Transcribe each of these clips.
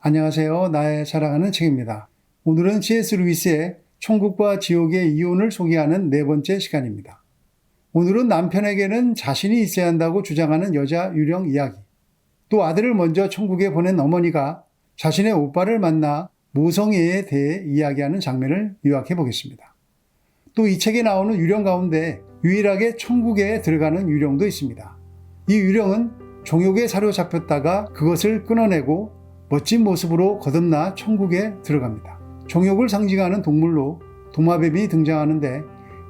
안녕하세요. 나의 사랑하는 책입니다. 오늘은 C.S. 루이스의 천국과 지옥의 이혼을 소개하는 네 번째 시간입니다. 오늘은 남편에게는 자신이 있어야 한다고 주장하는 여자 유령 이야기, 또 아들을 먼저 천국에 보낸 어머니가 자신의 오빠를 만나 모성애에 대해 이야기하는 장면을 요약해 보겠습니다. 또 이 책에 나오는 유령 가운데 유일하게 천국에 들어가는 유령도 있습니다. 이 유령은 종욕에 사로잡혔다가 그것을 끊어내고 멋진 모습으로 거듭나 천국에 들어갑니다. 종욕을 상징하는 동물로 도마뱀이 등장하는데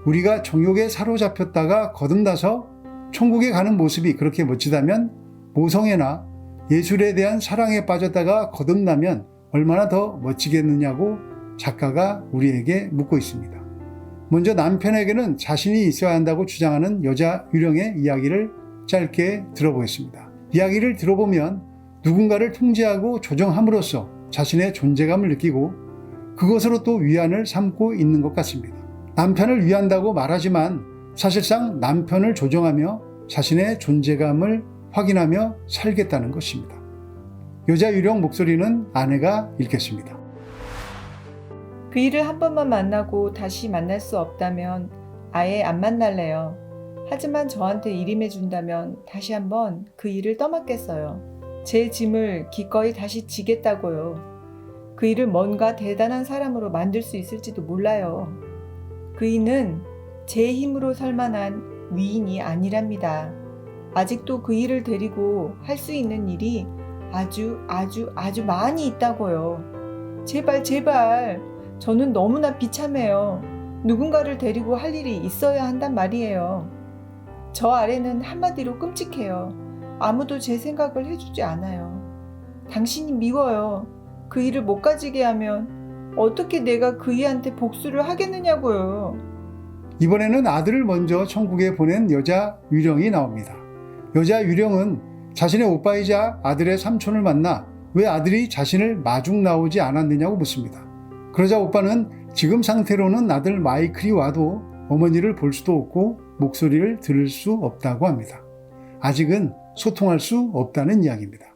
우리가 종욕에 사로잡혔다가 거듭나서 천국에 가는 모습이 그렇게 멋지다면 모성애나 예술에 대한 사랑에 빠졌다가 거듭나면 얼마나 더 멋지겠느냐고 작가가 우리에게 묻고 있습니다. 먼저 남편에게는 자신이 있어야 한다고 주장하는 여자 유령의 이야기를 짧게 들어보겠습니다. 이야기를 들어보면 누군가를 통제하고 조정함으로써 자신의 존재감을 느끼고 그것으로 또 위안을 삼고 있는 것 같습니다. 남편을 위한다고 말하지만 사실상 남편을 조정하며 자신의 존재감을 확인하며 살겠다는 것입니다. 여자 유령 목소리는 아내가 읽겠습니다. 그 일을 한 번만 만나고 다시 만날 수 없다면 아예 안 만날래요. 하지만 저한테 일임해 준다면 다시 한번 그 일을 떠맡겠어요. 제 짐을 기꺼이 다시 지겠다고요. 그 일을 뭔가 대단한 사람으로 만들 수 있을지도 몰라요. 그 이는 제 힘으로 설 만한 위인이 아니랍니다. 아직도 그 일을 데리고 할 수 있는 일이 아주 아주 아주 많이 있다고요. 제발 제발 저는 너무나 비참해요. 누군가를 데리고 할 일이 있어야 한단 말이에요. 저 아래는 한마디로 끔찍해요. 아무도 제 생각을 해주지 않아요. 당신이 미워요. 그 일을 못 가지게 하면 어떻게 내가 그 이한테 복수를 하겠느냐고요. 이번에는 아들을 먼저 천국에 보낸 여자 유령이 나옵니다. 여자 유령은 자신의 오빠이자 아들의 삼촌을 만나 왜 아들이 자신을 마중 나오지 않았느냐고 묻습니다. 그러자 오빠는 지금 상태로는 아들 마이클이 와도 어머니를 볼 수도 없고 목소리를 들을 수 없다고 합니다. 아직은 소통할 수 없다는 이야기입니다.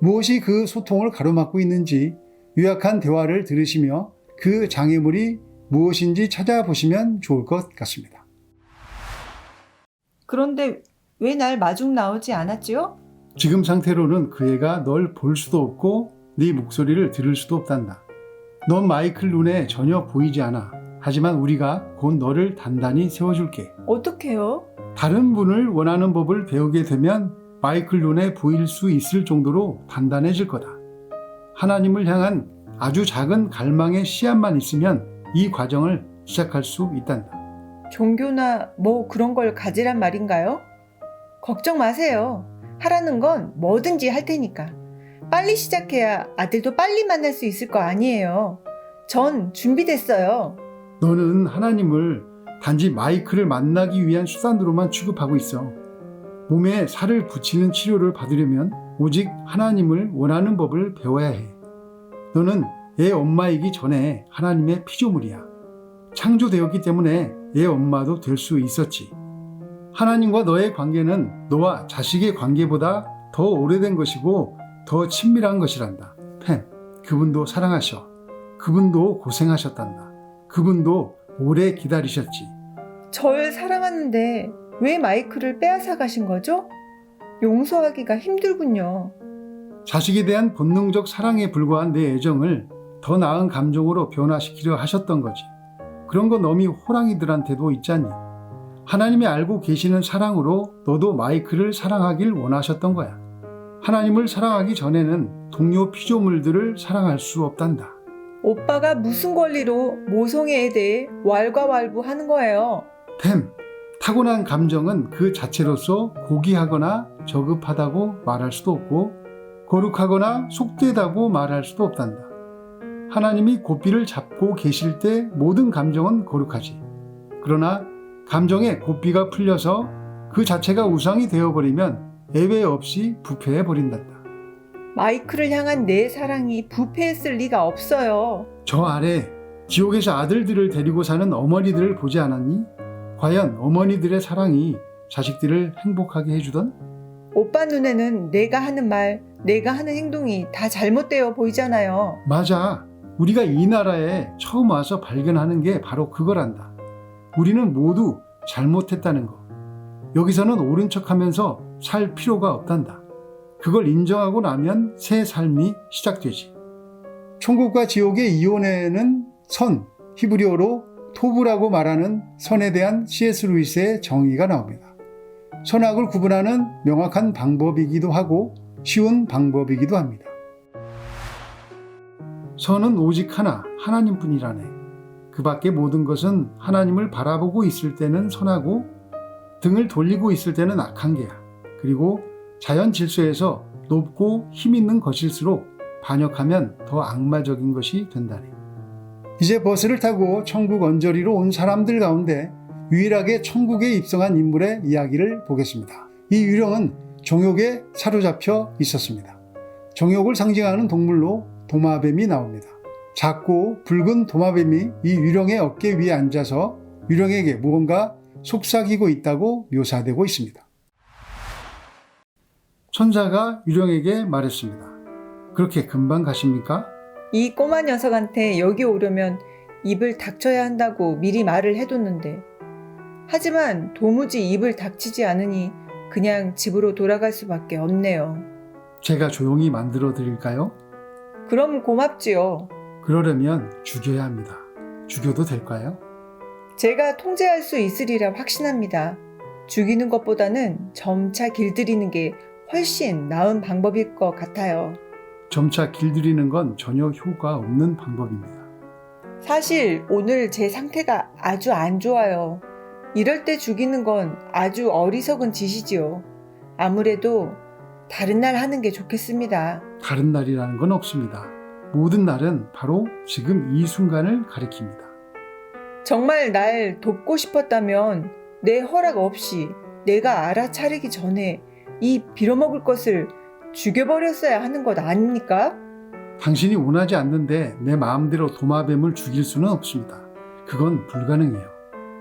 무엇이 그 소통을 가로막고 있는지 요약한 대화를 들으시며 그 장애물이 무엇인지 찾아보시면 좋을 것 같습니다. 그런데 왜 날 마중 나오지 않았지요? 지금 상태로는 그 애가 널 볼 수도 없고 네 목소리를 들을 수도 없단다. 넌 마이클 눈에 전혀 보이지 않아. 하지만 우리가 곧 너를 단단히 세워줄게. 어떻게요? 다른 분을 원하는 법을 배우게 되면 마이클 눈에 보일 수 있을 정도로 단단해질 거다. 하나님을 향한 아주 작은 갈망의 씨앗만 있으면 이 과정을 시작할 수 있단다. 종교나 뭐 그런 걸 가지란 말인가요? 걱정 마세요. 하라는 건 뭐든지 할 테니까. 빨리 시작해야 아들도 빨리 만날 수 있을 거 아니에요. 전 준비됐어요. 너는 하나님을 단지 마이클을 만나기 위한 수단으로만 취급하고 있어. 몸에 살을 붙이는 치료를 받으려면 오직 하나님을 원하는 법을 배워야 해. 너는 애 엄마이기 전에 하나님의 피조물이야. 창조되었기 때문에 애 엄마도 될 수 있었지. 하나님과 너의 관계는 너와 자식의 관계보다 더 오래된 것이고 더 친밀한 것이란다. 팬, 그분도 사랑하셔. 그분도 고생하셨단다. 그분도 오래 기다리셨지. 절 사랑하는데 왜 마이크를 빼앗아 가신 거죠? 용서하기가 힘들군요. 자식에 대한 본능적 사랑에 불과한 내 애정을 더 나은 감정으로 변화시키려 하셨던 거지. 그런 건 너미 호랑이들한테도 있잖니. 하나님이 알고 계시는 사랑으로 너도 마이크를 사랑하길 원하셨던 거야. 하나님을 사랑하기 전에는 동료 피조물들을 사랑할 수 없단다. 오빠가 무슨 권리로 모성애에 대해 왈가왈부하는 거예요. 템, 타고난 감정은 그 자체로서 고귀하거나 저급하다고 말할 수도 없고 거룩하거나 속되다고 말할 수도 없단다. 하나님이 고삐를 잡고 계실 때 모든 감정은 거룩하지. 그러나 감정의 고삐가 풀려서 그 자체가 우상이 되어버리면 예외 없이 부패해 버린단다. 마이크를 향한 내 사랑이 부패했을 리가 없어요. 저 아래 지옥에서 아들들을 데리고 사는 어머니들을 보지 않았니? 과연 어머니들의 사랑이 자식들을 행복하게 해주던? 오빠 눈에는 내가 하는 말, 내가 하는 행동이 다 잘못되어 보이잖아요. 맞아. 우리가 이 나라에 처음 와서 발견하는 게 바로 그거란다. 우리는 모두 잘못했다는 거. 여기서는 옳은 척 하면서 살 필요가 없단다. 그걸 인정하고 나면 새 삶이 시작되지. 천국과 지옥의 이혼에는 선, 히브리어로 토브라고 말하는 선에 대한 C.S. 루이스의 정의가 나옵니다. 선악을 구분하는 명확한 방법이기도 하고 쉬운 방법이기도 합니다. 선은 오직 하나, 하나님뿐이라네. 그 밖의 모든 것은 하나님을 바라보고 있을 때는 선하고 등을 돌리고 있을 때는 악한 게야. 그리고 자연 질서에서 높고 힘 있는 것일수록 반역하면 더 악마적인 것이 된다네. 이제 버스를 타고 천국 언저리로 온 사람들 가운데 유일하게 천국에 입성한 인물의 이야기를 보겠습니다. 이 유령은 종욕에 사로잡혀 있었습니다. 종욕을 상징하는 동물로 도마뱀이 나옵니다. 작고 붉은 도마뱀이 이 유령의 어깨 위에 앉아서 유령에게 무언가 속삭이고 있다고 묘사되고 있습니다. 천사가 유령에게 말했습니다. 그렇게 금방 가십니까? 이 꼬마 녀석한테 여기 오려면 입을 닥쳐야 한다고 미리 말을 해뒀는데. 하지만 도무지 입을 닥치지 않으니 그냥 집으로 돌아갈 수밖에 없네요. 제가 조용히 만들어 드릴까요? 그럼 고맙지요. 그러려면 죽여야 합니다. 죽여도 될까요? 제가 통제할 수 있으리라 확신합니다. 죽이는 것보다는 점차 길들이는 게 훨씬 나은 방법일 것 같아요. 점차 길들이는 건 전혀 효과 없는 방법입니다. 사실 오늘 제 상태가 아주 안 좋아요. 이럴 때 죽이는 건 아주 어리석은 짓이지요. 아무래도 다른 날 하는 게 좋겠습니다. 다른 날이라는 건 없습니다. 모든 날은 바로 지금 이 순간을 가리킵니다. 정말 날 돕고 싶었다면 내 허락 없이 내가 알아차리기 전에 이 빌어먹을 것을 죽여버렸어야 하는 것 아닙니까? 당신이 원하지 않는데 내 마음대로 도마뱀을 죽일 수는 없습니다. 그건 불가능해요.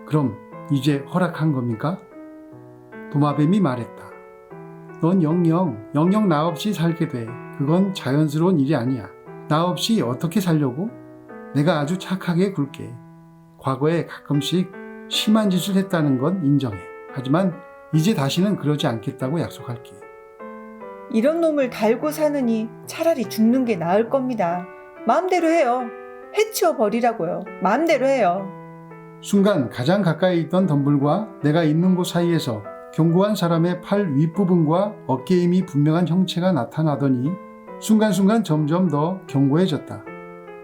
그럼 이제 허락한 겁니까? 도마뱀이 말했다. 넌 영영, 영영 나 없이 살게 돼. 그건 자연스러운 일이 아니야. 나 없이 어떻게 살려고? 내가 아주 착하게 굴게. 과거에 가끔씩 심한 짓을 했다는 건 인정해. 하지만 이제 다시는 그러지 않겠다고 약속할게. 이런 놈을 달고 사느니 차라리 죽는 게 나을 겁니다. 마음대로 해요. 해치워 버리라고요. 마음대로 해요. 순간 가장 가까이 있던 덤불과 내가 있는 곳 사이에서 견고한 사람의 팔 윗부분과 어깨 힘이 분명한 형체가 나타나더니 순간순간 점점 더 견고해졌다.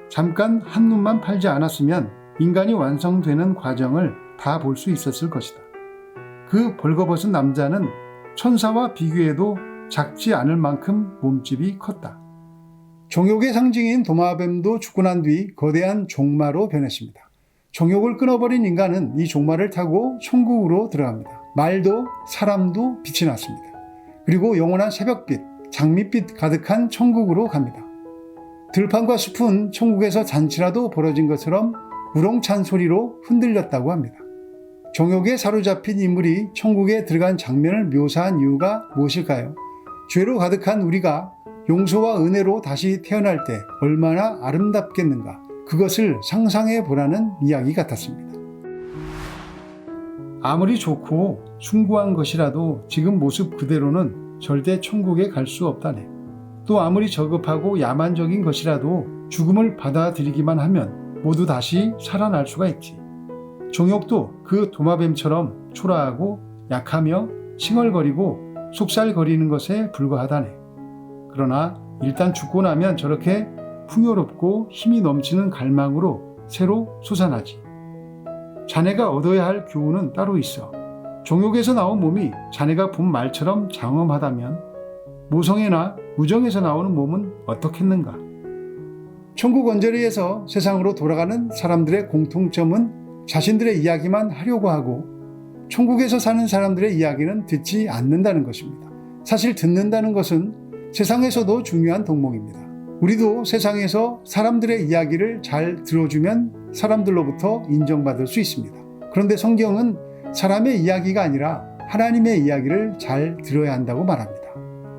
잠깐 한 눈만 팔지 않았으면 인간이 완성되는 과정을 다 볼 수 있었을 것이다. 그 벌거벗은 남자는 천사와 비교해도 작지 않을 만큼 몸집이 컸다. 종욕의 상징인 도마뱀도 죽고 난 뒤 거대한 종마로 변했습니다. 종욕을 끊어버린 인간은 이 종마를 타고 천국으로 들어갑니다. 말도 사람도 빛이 났습니다. 그리고 영원한 새벽빛, 장밋빛 가득한 천국으로 갑니다. 들판과 숲은 천국에서 잔치라도 벌어진 것처럼 우렁찬 소리로 흔들렸다고 합니다. 종욕에 사로잡힌 인물이 천국에 들어간 장면을 묘사한 이유가 무엇일까요? 죄로 가득한 우리가 용서와 은혜로 다시 태어날 때 얼마나 아름답겠는가. 그것을 상상해 보라는 이야기 같았습니다. 아무리 좋고 숭고한 것이라도 지금 모습 그대로는 절대 천국에 갈 수 없다네. 또 아무리 저급하고 야만적인 것이라도 죽음을 받아들이기만 하면 모두 다시 살아날 수가 있지. 종욕도 그 도마뱀처럼 초라하고 약하며 칭얼거리고 속살거리는 것에 불과하다네. 그러나 일단 죽고 나면 저렇게 풍요롭고 힘이 넘치는 갈망으로 새로 솟아나지. 자네가 얻어야 할 교훈은 따로 있어. 종욕에서 나온 몸이 자네가 본 말처럼 장엄하다면 모성애나 우정에서 나오는 몸은 어떻겠는가? 천국 언저리에서 세상으로 돌아가는 사람들의 공통점은 자신들의 이야기만 하려고 하고 천국에서 사는 사람들의 이야기는 듣지 않는다는 것입니다. 사실 듣는다는 것은 세상에서도 중요한 덕목입니다. 우리도 세상에서 사람들의 이야기를 잘 들어주면 사람들로부터 인정받을 수 있습니다. 그런데 성경은 사람의 이야기가 아니라 하나님의 이야기를 잘 들어야 한다고 말합니다.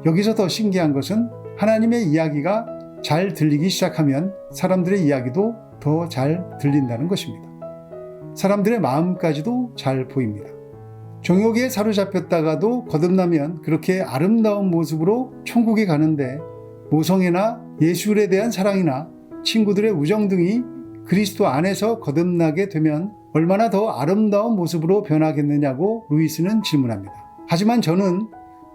여기서 더 신기한 것은 하나님의 이야기가 잘 들리기 시작하면 사람들의 이야기도 더 잘 들린다는 것입니다. 사람들의 마음까지도 잘 보입니다. 정욕에 사로잡혔다가도 거듭나면 그렇게 아름다운 모습으로 천국에 가는데 모성애나 예술에 대한 사랑이나 친구들의 우정 등이 그리스도 안에서 거듭나게 되면 얼마나 더 아름다운 모습으로 변하겠느냐고 루이스는 질문합니다. 하지만 저는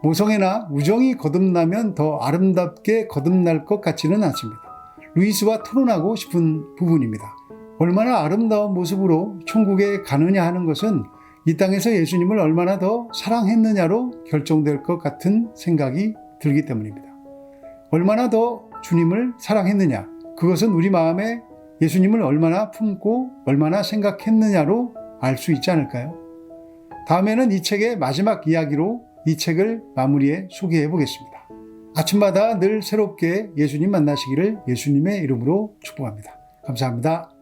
모성애나 우정이 거듭나면 더 아름답게 거듭날 것 같지는 않습니다. 루이스와 토론하고 싶은 부분입니다. 얼마나 아름다운 모습으로 천국에 가느냐 하는 것은 이 땅에서 예수님을 얼마나 더 사랑했느냐로 결정될 것 같은 생각이 들기 때문입니다. 얼마나 더 주님을 사랑했느냐, 그것은 우리 마음에 예수님을 얼마나 품고 얼마나 생각했느냐로 알 수 있지 않을까요? 다음에는 이 책의 마지막 이야기로 이 책을 마무리해 소개해 보겠습니다. 아침마다 늘 새롭게 예수님 만나시기를 예수님의 이름으로 축복합니다. 감사합니다.